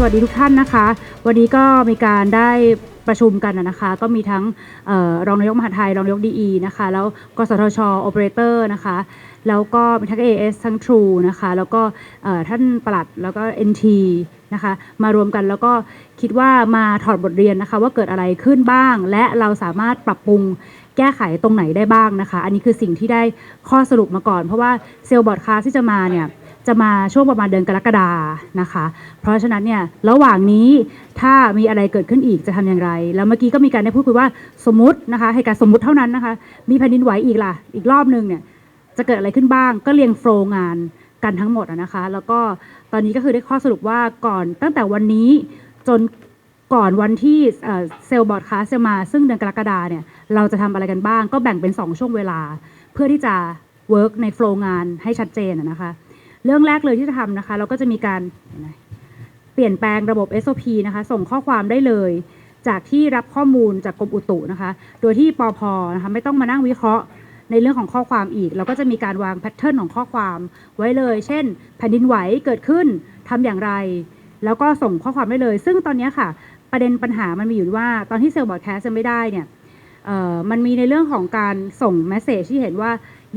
สวัสดีทุกท่านนะคะ วันนี้ก็มีการได้ประชุมกันนะคะ ก็มีทั้งออรองนายกมหาไทย รองนายกดีนะคะ แล้วกสทชโอเปอเรเตอร์นะคะ แล้วก็มีทั้ง AS ทั้ง True นะคะ แล้วก็ท่านปลัดแล้วก็ NT นะคะ มารวมกันแล้วก็คิดว่ามาถอดบทเรียนนะคะ ว่าเกิดอะไรขึ้นบ้าง และเราสามารถปรับปรุงแก้ไขตรงไหนได้บ้างนะคะ อันนี้คือสิ่งที่ได้ข้อสรุปมาก่อน เพราะว่าเซลล์บอร์ดคาสที่จะมาเนี่ย จะมาช่วงประมาณเดือนกรกฎานะคะ เพราะฉะนั้นเนี่ยระหว่างนี้ถ้ามีอะไรเกิดขึ้นอีกจะทำอย่างไร แล้วเมื่อกี้ก็มีการได้พูดคุยว่าสมมตินะคะให้การสมมติเท่านั้นนะคะ มีแผ่นดินไหวอีกล่ะอีกรอบหนึ่งเนี่ยจะเกิดอะไรขึ้นบ้าง ก็เรียงโฟล์งานกันทั้งหมดนะคะ แล้วก็ตอนนี้ก็คือได้ข้อสรุปว่าก่อนตั้งแต่วันนี้จนก่อนวันที่เซลล์บอร์ดคาสจะมา ซึ่งเดือนกรกฎาเนี่ยเราจะทำอะไรกันบ้าง ก็แบ่งเป็น 2 ช่วงเวลา เพื่อที่จะเวิร์กในโฟล์งานให้ชัดเจนนะคะ เรื่องแรกเลยที่จะทำนะคะ เราก็จะมีการเปลี่ยนแปลงระบบ SOP นะคะ ส่งข้อความได้เลย จากที่รับข้อมูลจากกรมอุตุนะคะ โดยที่ปอพนะคะไม่ต้องมานั่งวิเคราะห์ในเรื่องของข้อความอีก เราก็จะมีการวางแพทเทิร์นของข้อความไว้เลย เช่น แผ่นดินไหวเกิดขึ้นทำอย่างไร แล้วก็ส่งข้อความได้เลย ซึ่งตอนนี้ค่ะ ประเด็นปัญหามันมีอยู่ว่า ตอนที่เซลล์บอร์ดแคสต์ไม่ได้เนี่ยมันมีในเรื่องของการส่งแมสเซจที่เห็นว่า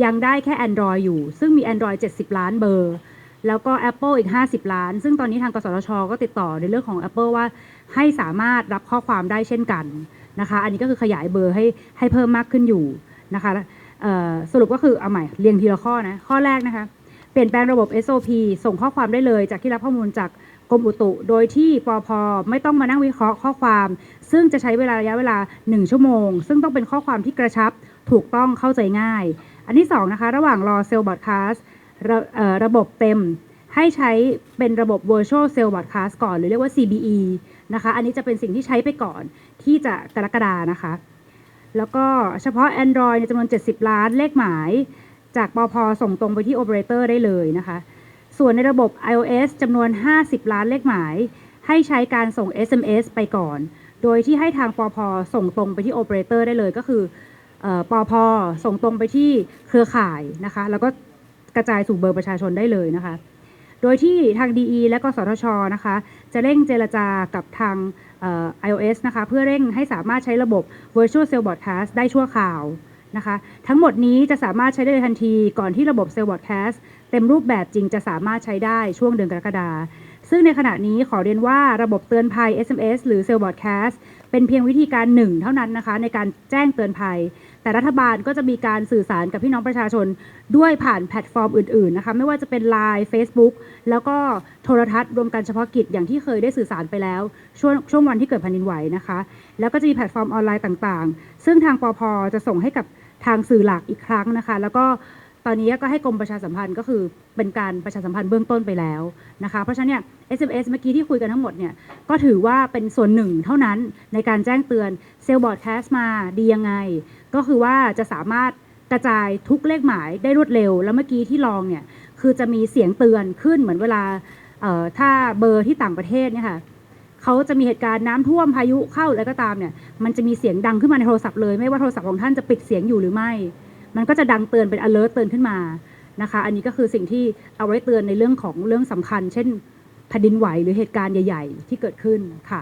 ยังได้แค่ Android อยู่ ซึ่งมี Android 70 ล้านเบอร์ แล้วก็ Apple อีก 50 ล้าน ซึ่งตอนนี้ทางกสทช ก็ติดต่อในเรื่องของ Apple ว่าให้สามารถรับข้อความได้เช่นกันนะคะ อันนี้ก็คือขยายเบอร์ให้ให้เพิ่มมากขึ้นอยู่นะคะสรุปก็คือเอาใหม่เรียงทีละข้อนะ ข้อแรกนะคะ เปลี่ยนแปลงระบบ SOP ส่งข้อความได้เลยจากที่รับข้อมูลจากกรมอุตุ โดยที่ปอพไม่ต้องมานั่งวิเคราะห์ข้อความ ซึ่งจะใช้เวลาระยะเวลา 1 ชั่วโมง ซึ่งต้องเป็นข้อความที่กระชับ ถูกต้องเข้าใจง่าย อันที่สองนะคะระหว่างรอเซลล์บอดคาสระระบบเต็มให้ใช้เป็นระบบ Virtual Cell Broadcast ก่อน หรือเรียกว่า CBE นะคะ อันนี้จะเป็นสิ่งที่ใช้ไปก่อนที่จะกรกฎานะคะ แล้วก็เฉพาะ Android ในจำนวน 70 ล้านเลขหมาย จากปอพส่งตรงไปที่ Operator ได้เลยนะคะ ส่วนในระบบ iOS จำนวน 50 ล้านเลขหมาย ให้ใช้การส่ง SMS ไปก่อน โดยที่ให้ทางปอพส่งตรงไปที่ Operator ได้เลยก็คือ เอ่อปอพส่งตรงไปที่เครือข่ายนะคะ แล้วก็กระจายสู่เบอร์ประชาชนได้เลยนะคะ โดยที่ทาง DE และก็สทชนะคะ จะเร่งเจรจากับทางเอ่อ iOS นะคะ เพื่อเร่งให้สามารถใช้ระบบ Virtual Cell Broadcast ได้ชั่วคราวนะคะ ทั้งหมดนี้จะสามารถใช้ได้ทันทีก่อนที่ระบบ Cell Broadcast เต็มรูปแบบจริงจะสามารถใช้ได้ช่วงเดือนกรกฎาคมซึ่งในขณะนี้ขอเรียนว่าระบบเตือนภัย SMS หรือ Cell Broadcast เป็นเพียงวิธีการหนึ่งเท่านั้นนะคะ ในการแจ้งเตือนภัย แต่รัฐบาลก็จะมีการสื่อสารกับพี่น้องประชาชนด้วยผ่านแพลตฟอร์มอื่นๆนะคะไม่ว่าจะเป็น Line Facebook แล้วก็โทรทัศน์รวมกันเฉพาะกิจอย่างที่เคยได้สื่อสารไปแล้ว ช่วงช่วงวันที่เกิดแผ่นดินไหวนะคะ แล้วก็จะมีแพลตฟอร์มออนไลน์ต่างๆ ซึ่งทางปอพจะส่งให้กับทางสื่อหลักอีกครั้งนะคะ แล้วก็ ตอนนี้ก็ให้กรมประชาสัมพันธ์ก็คือเป็นการประชาสัมพันธ์เบื้องต้นไปแล้วนะคะ เพราะฉะนั้นเนี่ย SMS เมื่อกี้ที่คุยกันทั้งหมดเนี่ยก็ถือว่าเป็นส่วนหนึ่งเท่านั้นในการแจ้งเตือนเซลล์บอร์ดแคสมาดียังไง ก็คือว่าจะสามารถกระจายทุกเลขหมายได้รวดเร็ว แล้วเมื่อกี้ที่ลองเนี่ยคือจะมีเสียงเตือนขึ้นเหมือนเวลาถ้าเบอร์ที่ต่างประเทศเนี่ยค่ะเขาจะมีเหตุการณ์น้ำท่วมพายุเข้าอะไรก็ตามเนี่ยมันจะมีเสียงดังขึ้นมาในโทรศัพท์เลย ไม่ว่าโทรศัพท์ของท่านจะปิดเสียงอยู่หรือไม่ มันก็จะดังเตือนเป็น alert เตือนขึ้นมานะคะ อันนี้ก็คือสิ่งที่เอาไว้เตือนในเรื่องของเรื่องสำคัญ เช่นแผ่นดินไหวหรือเหตุการณ์ใหญ่ ๆ ที่เกิดขึ้นค่ะ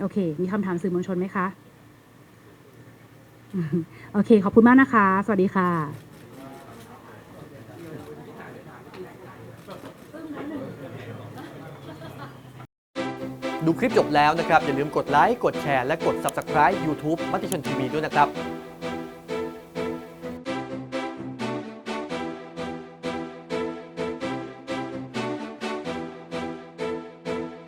โอเค มีคำถามสื่อมวลชนไหมคะ โอเค ขอบคุณมากนะคะ สวัสดีค่ะดูคลิปจบแล้วนะครับ อย่าลืมกดไลค์ กดแชร์ และกด Subscribe YouTube มติชนทีวีด้วยนะครับ